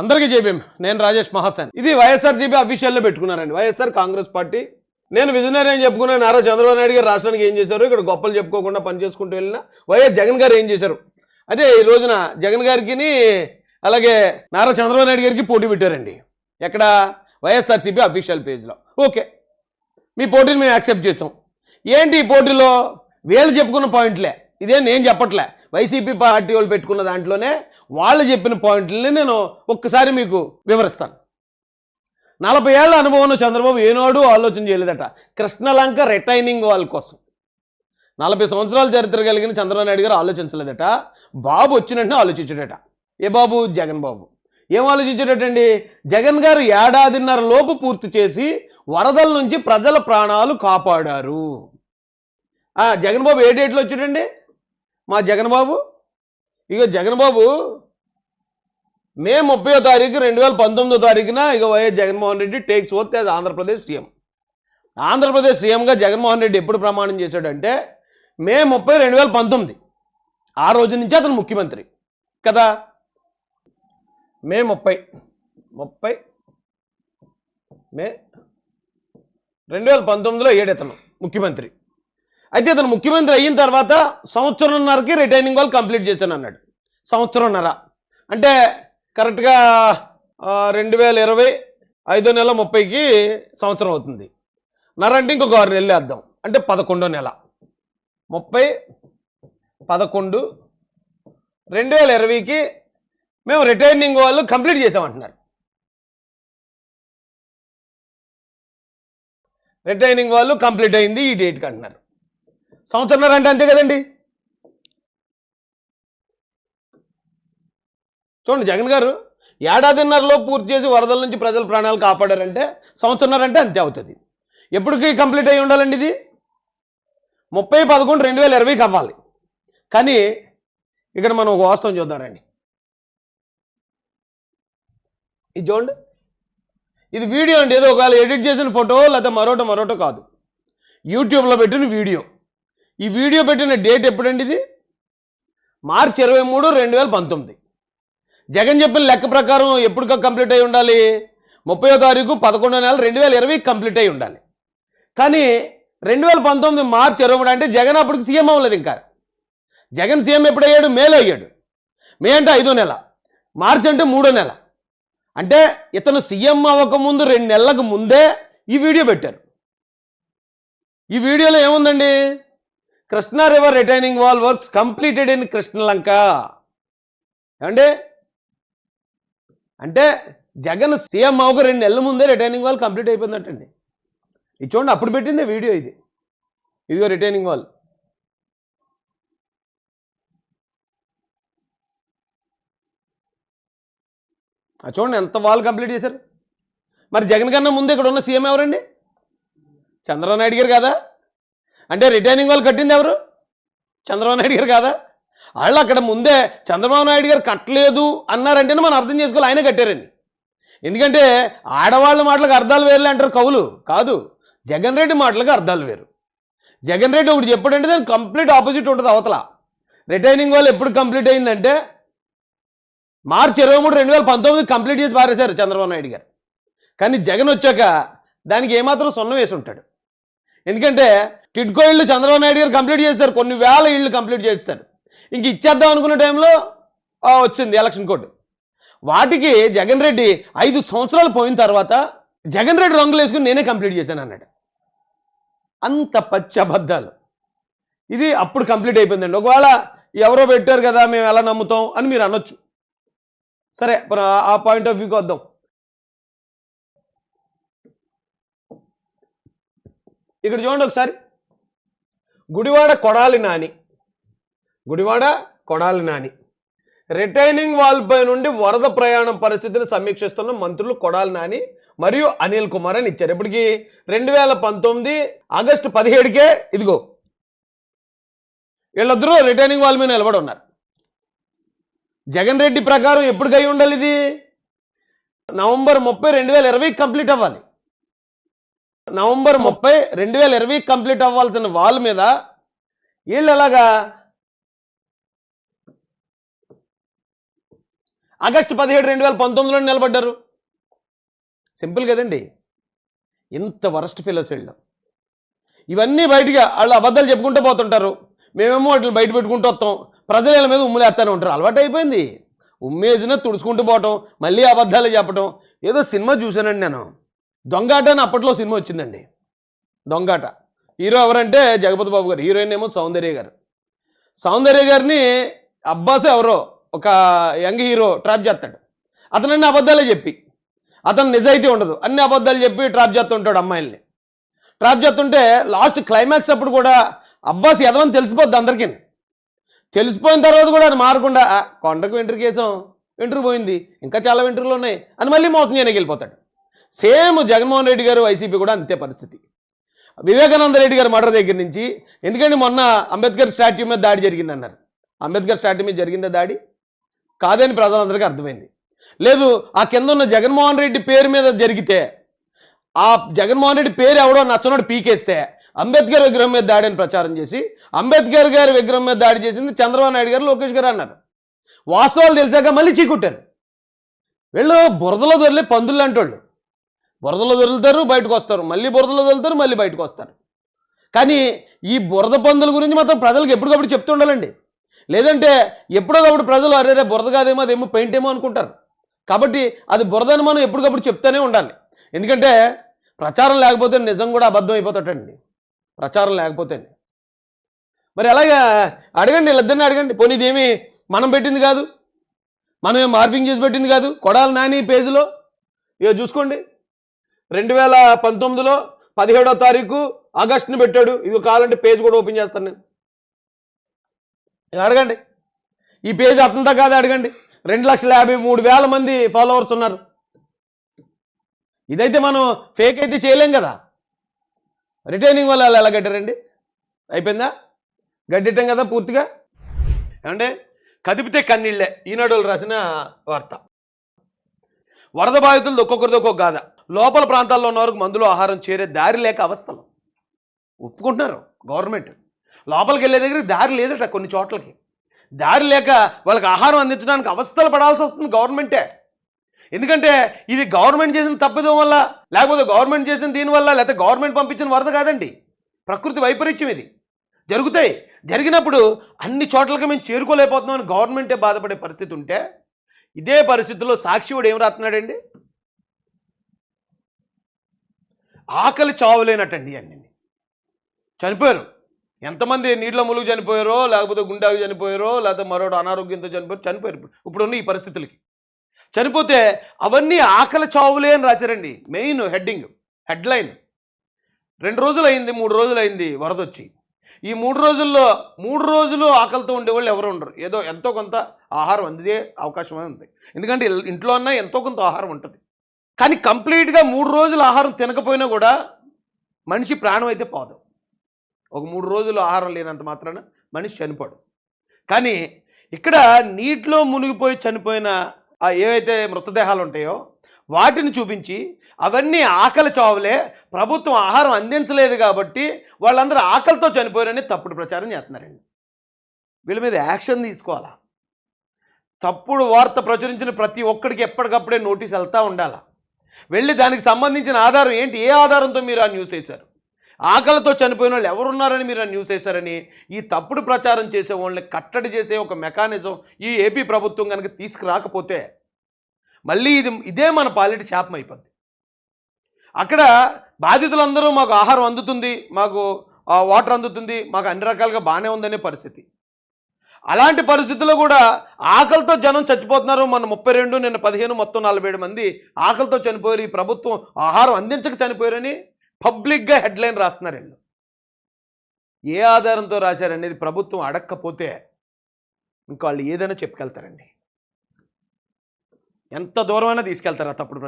అందరికీ చెప్పాం నేను రాజేష్ మహాసేన్. ఇది వైఎస్ఆర్సీపీ అఫీషియల్లో పెట్టుకున్నారండి. YSR Congress party. నేను విజనరీ అని చెప్పుకున్నాను నారా చంద్రబాబు నాయుడు గారు రాష్ట్రానికి ఏం చేశారు? ఇక్కడ గొప్పలు చెప్పుకోకుండా పని చేసుకుంటూ వెళ్ళిన వైఎస్ జగన్ గారు ఏం చేశారు? అదే ఈ రోజున జగన్ గారికి అలాగే నారా చంద్రబాబు నాయుడు గారికి పోటీ పెట్టారండి. ఎక్కడ? వైఎస్ఆర్సీపీ అఫీషియల్ పేజ్లో. ఓకే. మీ పోటీని మేము యాక్సెప్ట్ చేసాం ఏంటి ఈ పోటీలో? వీళ్ళు చెప్పుకున్న పాయింట్లే. ఇదే నేను చెప్పట్లే. వైసీపీ పార్టీ వాళ్ళు పెట్టుకున్న దాంట్లోనే వాళ్ళు చెప్పిన పాయింట్లని నేను ఒక్కసారి మీకు వివరిస్తాను. నలభై ఏళ్ళ అనుభవం చంద్రబాబు ఏనాడు ఆలోచన చేయలేదట. కృష్ణలంక రిటైనింగ్ వాళ్ళ కోసం. నలభై సంవత్సరాల చరిత్ర కలిగిన చంద్రబాబు నాయుడు గారు ఆలోచించలేదట. బాబు వచ్చినట్టు ఆలోచించాడట. ఏ బాబు? జగన్ బాబు. ఏం ఆలోచించాడటండి? జగన్ గారు ఏడాదిన్నర లోపు పూర్తి చేసి వరదల నుంచి ప్రజల ప్రాణాలు కాపాడారు. జగన్ బాబు ఏ డేట్లో వచ్చాడండి? మా జగన్ బాబు ఇక జగన్ బాబు మే ముప్పయో తారీఖు రెండు వేల పంతొమ్మిదో తారీఖున ఇక YS Jaganmohan Reddy takes oath as Andhra Pradesh CM. Andhra Pradesh సీఎంగా జగన్మోహన్ రెడ్డి ఎప్పుడు ప్రమాణం చేశాడంటే మే ముప్పై రెండు వేల పంతొమ్మిది. ఆ రోజు నుంచి అతను ముఖ్యమంత్రి. కదా? మే ముప్పై. ముప్పై. మే రెండు వేల పంతొమ్మిదిలో ఏడెతను ముఖ్యమంత్రి. అయితే ఇతను ముఖ్యమంత్రి అయిన తర్వాత సంవత్సరంన్నరకి రిటైనింగ్ వాళ్ళు కంప్లీట్ చేశాను అన్నాడు. సంవత్సరంన్నర. అంటే కరెక్ట్గా రెండు వేల ఇరవై ఐదో నెల ముప్పైకి సంవత్సరం అవుతుంది. నర అంటే ఇంకొక ఆరు నెలలు వేద్దాం అంటే పదకొండో నెల. ముప్పై పదకొండు రెండు వేల ఇరవైకి మేము రిటైనింగ్ వాళ్ళు కంప్లీట్ చేసామంటున్నారు రిటైనింగ్ వాళ్ళు కంప్లీట్ అయింది ఈ డేట్కి అంటున్నారు. సంవత్సరంన్నర అంటే అంతే కదండి. చూడండి జగన్ గారు ఏడాదిన్నరలో పూర్తి చేసి వరదల నుంచి ప్రజల ప్రాణాలు కాపాడారంటే సంవత్సరంన్నర అంటే అంతే అవుతుంది. ఎప్పటికి కంప్లీట్ అయి ఉండాలండి ఇది. ముప్పై పదకొండు రెండు వేల ఇరవై కావాలి కానీ ఇక్కడ మనం ఒక వాస్తవం చూద్దామండి ఇది చూడండి. ఇది వీడియో అండి. ఏదో ఒకవేళ ఎడిట్ చేసిన ఫోటో లేకపోతే మరోటో మరోటో కాదు. యూట్యూబ్లో పెట్టిన వీడియో. ఈ వీడియో పెట్టిన డేట్ ఎప్పుడండి ఇది? మార్చి ఇరవై మూడు రెండు వేల పంతొమ్మిది. జగన్ చెప్పిన లెక్క ప్రకారం ఎప్పుడు కంప్లీట్ అయి ఉండాలి? ముప్పయో తారీఖు పదకొండో నెల రెండు వేల ఇరవై కంప్లీట్ అయి ఉండాలి. కానీ రెండు వేల పంతొమ్మిది మార్చి ఇరవై మూడు అంటే జగన్ అప్పటికి సీఎం అవ్వలేదు ఇంకా. జగన్ సీఎం ఎప్పుడయ్యాడు మేలో అయ్యాడు. మే అంటే ఐదో నెల మార్చి అంటే మూడో నెల. అంటే ఇతను సీఎం అవ్వకముందు రెండు నెలలకు ముందే ఈ వీడియో పెట్టారు. ఈ వీడియోలో ఏముందండి? Krishna river retaining wall works completed in Krishnalanka. ఏమండి? అంటే జగన్ సీఎం అవ్వక రెండు నెలల ముందే రిటైనింగ్ వాల్ కంప్లీట్ అయిపోయిందంటండి. ఇది చూడండి అప్పుడు పెట్టిందే వీడియో ఇది. ఇదిగో రిటైనింగ్ వాల్. ఆ చూడండి ఎంత వాల్ కంప్లీట్ చేశారు. మరి జగన్ కన్నా ముందు ఇక్కడ ఉన్న సీఎం ఎవరండి? చంద్రబాబు నాయుడు గారు కదా. అంటే రిటైనింగ్ వాళ్ళు కట్టింది ఎవరు? చంద్రబాబు నాయుడు గారు కాదా? వాళ్ళు అక్కడ ముందే చంద్రబాబు నాయుడు గారు కట్టలేదు అన్నారంటేనే మనం అర్థం చేసుకోవాలి ఆయనే కట్టారండి. ఎందుకంటే ఆడవాళ్ళ మాటలకు అర్థాలు వేరులే అంటారు కవులు. కాదు జగన్ రెడ్డి మాటలకు అర్థాలు వేరు. జగన్ రెడ్డి ఒకటి చెప్పడంటే దానికి కంప్లీట్ ఆపోజిట్ ఉంటుంది అవతల. రిటైనింగ్ వాళ్ళు ఎప్పుడు కంప్లీట్ అయిందంటే మార్చి ఇరవై మూడు రెండు వేల పంతొమ్మిది కంప్లీట్ చేసి పారేశారు చంద్రబాబు నాయుడు గారు. కానీ జగన్ వచ్చాక దానికి ఏమాత్రం సున్నం వేసి ఉంటాడు. ఎందుకంటే టిడ్కో ఇళ్ళు చంద్రబాబు నాయుడు గారు కంప్లీట్ చేశారు. కొన్ని వేల ఇళ్ళు కంప్లీట్ చేశారు. ఇంక ఇచ్చేద్దాం అనుకున్న టైంలో వచ్చింది ఎలక్షన్ కోడ్. వాటికి జగన్ రెడ్డి ఐదు సంవత్సరాలు పోయిన తర్వాత జగన్ రెడ్డి రంగులు వేసుకుని నేనే కంప్లీట్ చేశాను అన్నాడు. అంత పచ్చి అబద్ధాలు. ఇది అప్పుడు కంప్లీట్ అయిపోయిందండి. ఒకవేళ ఎవరో పెట్టారు కదా మేము ఎలా నమ్ముతాం అని మీరు అనొచ్చు. సరే ఆ- ఆ పాయింట్ ఆఫ్ వ్యూకి వద్దాం. ఇక్కడ చూడండి ఒకసారి. గుడివాడ కొడాలి నాని. గుడివాడ కొడాలి నాని. రిటైనింగ్ వాల్పై నుండి వరద ప్రయాణం పరిస్థితిని సమీక్షిస్తున్న మంత్రులు కొడాలి నాని మరియు అనిల్ కుమార్ అని ఇచ్చారు. ఇప్పటికి రెండు వేల పంతొమ్మిది ఆగస్టు పదిహేడుకే ఇదిగో. వీళ్ళిద్దరూ రిటైనింగ్ వాల్ మీద నిలబడి ఉన్నారు. జగన్ రెడ్డి ప్రకారం ఎప్పుడు కై ఉండాలి ఇది? నవంబర్ ముప్పై రెండు వేల ఇరవై కంప్లీట్ అవ్వాలి. నవంబర్ ముప్పై రెండు వేల ఇరవై కంప్లీట్ అవ్వాల్సిన వాల్ మీద వీళ్ళు ఎలాగా ఆగస్టు పదిహేడు రెండు వేల పంతొమ్మిదిలో నిలబడ్డారు. సింపుల్ కదండి. ఇంత వరస్ట్ ఫిలోస్ వెళ్ళాం. ఇవన్నీ బయటగా వాళ్ళు అబద్ధాలు చెప్పుకుంటూ పోతుంటారు. మేమేమో వాటిని బయట పెట్టుకుంటూ వస్తాం. ప్రజలు వీళ్ళ మీద ఉమ్ములేస్తూనే ఉంటారు. అలవాటు అయిపోయింది. ఉమ్మేసిన తుడుచుకుంటూ పోవటం మళ్ళీ అబద్ధాలు చెప్పటం. ఏదో సినిమా చూశానండి నేను. దొంగాట అని అప్పట్లో సినిమా వచ్చిందండి. దొంగాట. హీరో ఎవరంటే జగపతి బాబు గారు. హీరోయిన్ ఏమో సౌందర్య గారు. సౌందర్య గారిని అబ్బాస్ ఎవరో ఒక యంగ్ హీరో ట్రాప్ చేస్తాడు. అతను అన్ని అబద్ధాలే చెప్పి. అతను నిజాయితీ ఉండదు. అన్ని అబద్ధాలు చెప్పి ట్రాప్ చేస్తుంటాడు అమ్మాయిల్ని. ట్రాప్ చేస్తుంటే లాస్ట్ క్లైమాక్స్ అప్పుడు కూడా అబ్బాస్ ఎదవని తెలిసిపోద్ది అందరికీ. తెలిసిపోయిన తర్వాత కూడా అది మారకుండా కొండకు వెంట్రుకేసాం వెంట్రు పోయింది. ఇంకా చాలా వెంట్రుకలు ఉన్నాయి. అని మళ్ళీ మోసం చేయడానికి వెళ్ళిపోతాడు. సేమ్ జగన్మోహన్ రెడ్డి గారు వైసీపీ కూడా అంతే పరిస్థితి. వివేకానంద రెడ్డి గారు మర్డర్ దగ్గర నుంచి ఎందుకంటే మొన్న అంబేద్కర్ స్టాట్యూ మీద దాడి జరిగింది అన్నారు అంబేద్కర్ స్టాట్యూ మీద జరిగిందా దాడి? కాదని ప్రజలందరికీ అర్థమైంది. లేదు ఆ కింద ఉన్న జగన్మోహన్ రెడ్డి పేరు మీద జరిగితే ఆ జగన్మోహన్ రెడ్డి పేరు ఎవడో నచ్చనోడు పీకేస్తే అంబేద్కర్ విగ్రహం మీద దాడి అని ప్రచారం చేసి అంబేద్కర్ గారి విగ్రహం మీద దాడి చేసింది చంద్రబాబు నాయుడు గారు లోకేష్ గారు అన్నారు. వాస్తవాలు తెలిసాక మళ్ళీ చీకుట్టారు. వీళ్ళు బురదలో దొరిలే పందులు అంటోళ్ళు బురదలో దొరుకుతారు బయటకు వస్తారు. మళ్ళీ బురదలో దొరుకుతారు మళ్ళీ బయటకు వస్తారు. కానీ ఈ బురద పందుల గురించి మాత్రం ప్రజలకు ఎప్పటికప్పుడు చెప్తూ ఉండాలండి. లేదంటే ఎప్పుడోకప్పుడు ప్రజలు అరే రే బురద కాదేమో అదేమో పెయింట్ ఏమో అనుకుంటారు. కాబట్టి అది బురదని మనం ఎప్పటికప్పుడు చెప్తూనే ఉండాలి. ఎందుకంటే ప్రచారం లేకపోతే నిజం కూడా అబద్ధం అయిపోతాటండి ప్రచారం లేకపోతే. మరి ఎలాగా అడగండి వీళ్ళిద్దరిని అడగండి. పోనీ ఇదేమి మనం పెట్టింది కాదు? మనం ఏం మార్పింగ్ చేసి పెట్టింది కాదు? కొడాల నాని పేజీలో? ఇక చూసుకోండి. రెండు వేల పంతొమ్మిదిలో పదిహేడో తారీఖు ఆగస్టుని పెట్టాడు. ఇది కావాలంటే పేజ్ కూడా ఓపెన్ చేస్తాను నేను. అడగండి. ఈ పేజ్ అతంతా కాదు అడగండి. రెండు లక్షల యాభై మూడు వేల మంది ఫాలోవర్స్ ఉన్నారు. ఇదైతే మనం ఫేక్ అయితే చేయలేం కదా. రిటైనింగ్ వల్ల ఎలా గడ్డారండి అయిపోయిందా? గడ్డిట్టం కదా పూర్తిగా. ఏమంటే కదిపితే కన్నీళ్ళే. ఈనాడు రాసిన వార్త. వరద బాధితులు ఒక్కొక్కరిది ఒక్కొక్క గాథ. లోపల ప్రాంతాల్లో ఉన్న మందులు ఆహారం చేరే దారి లేక అవస్థలు. ఒప్పుకుంటున్నారు గవర్నమెంట్. లోపలికి వెళ్ళే దగ్గర దారి లేదట కొన్ని చోట్లకి. దారి లేక వాళ్ళకి ఆహారం అందించడానికి అవస్థలు పడాల్సి వస్తుంది గవర్నమెంటే. ఎందుకంటే ఇది గవర్నమెంట్ చేసిన తప్పిదం వల్ల లేకపోతే గవర్నమెంట్ చేసిన దీనివల్ల లేకపోతే గవర్నమెంట్ పంపించిన వరద కాదండి. ప్రకృతి వైపరీత్యం ఇది. జరుగుతాయి. జరిగినప్పుడు అన్ని చోట్లకి మేము చేరుకోలేకపోతున్నామని గవర్నమెంటే బాధపడే పరిస్థితి ఉంటే ఇదే పరిస్థితుల్లో సాక్షివాడు ఏం రాస్తున్నాడండి? ఆకలి చావులేనటండి అన్ని చనిపోయారు. ఎంతమంది నీటిలో ములుగు చనిపోయారో లేకపోతే గుండాకు చనిపోయారో లేకపోతే మరొకటి అనారోగ్యంతో చనిపోయారు చనిపోయారు ఇప్పుడు. ఇప్పుడున్న ఈ పరిస్థితులకి. చనిపోతే అవన్నీ ఆకలి చావులే అని రాశారండి. Main heading headline. రెండు రోజులు అయింది మూడు రోజులు అయింది వరద వచ్చి ఈ మూడు రోజుల్లో మూడు రోజులు ఆకలితో ఉండేవాళ్ళు ఎవరు ఉండరు. ఏదో ఎంతో కొంత ఆహారం అందిదే అవకాశం అనేది ఉంది. ఎందుకంటే ఇంట్లో అన్నా ఎంతో కొంత ఆహారం ఉంటుంది. కానీ కంప్లీట్గా మూడు రోజులు ఆహారం తినకపోయినా కూడా మనిషి ప్రాణం అయితే పోదు. ఒక మూడు రోజులు ఆహారం లేనంత మాత్రాన మనిషి చనిపోడు. కానీ ఇక్కడ నీటిలో మునిగిపోయి చనిపోయిన ఏవైతే మృతదేహాలు ఉంటాయో వాటిని చూపించి అవన్నీ ఆకలి చావులే ప్రభుత్వం ఆహారం అందించలేదు కాబట్టి వాళ్ళందరూ ఆకలితో చనిపోయారని తప్పుడు ప్రచారం చేస్తున్నారండి. వీళ్ళ మీద యాక్షన్ తీసుకోవాలా? తప్పుడు వార్త ప్రచురించిన ప్రతి ఒక్కడికి ఎప్పటికప్పుడే నోటీస్ వెళ్తూ ఉండాలా? వెళ్ళి దానికి సంబంధించిన ఆధారం ఏంటి? ఏ ఆధారంతో మీరు ఆ న్యూస్ వేశారు? ఆకలితో చనిపోయిన వాళ్ళు ఎవరున్నారని మీరు ఆ న్యూస్ వేశారని ఈ తప్పుడు ప్రచారం చేసే వాళ్ళని కట్టడి చేసే ఒక మెకానిజం ఈ ఏపీ ప్రభుత్వం కనుక తీసుకురాకపోతే మళ్ళీ ఇది ఇదే మన పాలిటి శాపం అయిపోద్ది. అక్కడ బాధితులందరూ మాకు ఆహారం అందుతుంది మాకు వాటర్ అందుతుంది మాకు అన్ని రకాలుగా బాగానే ఉందనే పరిస్థితి. అలాంటి పరిస్థితుల్లో కూడా ఆకలితో జనం చచ్చిపోతున్నారు. మన ముప్పై రెండు నిన్న పదిహేను మొత్తం నలభై ఏడు మంది ఆకలితో చనిపోయారు. ఈ ప్రభుత్వం ఆహారం అందించక చనిపోయారని పబ్లిక్గా హెడ్లైన్ రాస్తున్నారు వీళ్ళు. ఏ ఆధారంతో రాశారనేది ప్రభుత్వం అడక్కపోతే ఇంకా వాళ్ళు ఏదైనా చెప్పుకెళ్తారండి ఎంత దూరమైనా తీసుకెళ్తారు ఆ తప్పుడు